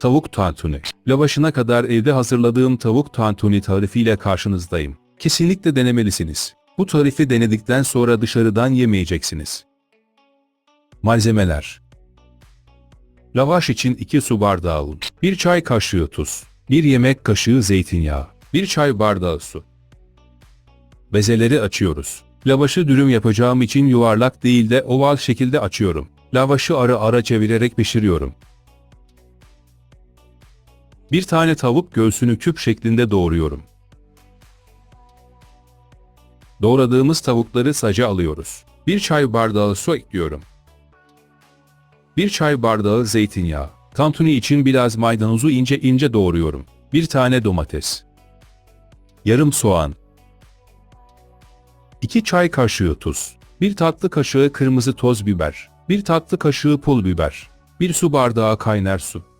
Tavuk tantuni. Lavaşına kadar evde hazırladığım tavuk tantuni tarifiyle karşınızdayım. Kesinlikle denemelisiniz. Bu tarifi denedikten sonra dışarıdan yemeyeceksiniz. Malzemeler Lavaş için 2 su bardağı un, 1 çay kaşığı tuz, 1 yemek kaşığı zeytinyağı, 1 çay bardağı su. Bezeleri açıyoruz. Lavaşı dürüm yapacağım için yuvarlak değil de oval şekilde açıyorum. Lavaşı ara ara çevirerek pişiriyorum. Bir tane tavuk göğsünü küp şeklinde doğruyorum. Doğradığımız tavukları saca alıyoruz. Bir çay bardağı su ekliyorum. Bir çay bardağı zeytinyağı. Tantuni için biraz maydanozu ince ince doğruyorum. Bir tane domates. Yarım soğan. 2 çay kaşığı tuz. 1 tatlı kaşığı kırmızı toz biber. 1 tatlı kaşığı pul biber. 1 su bardağı kaynar su.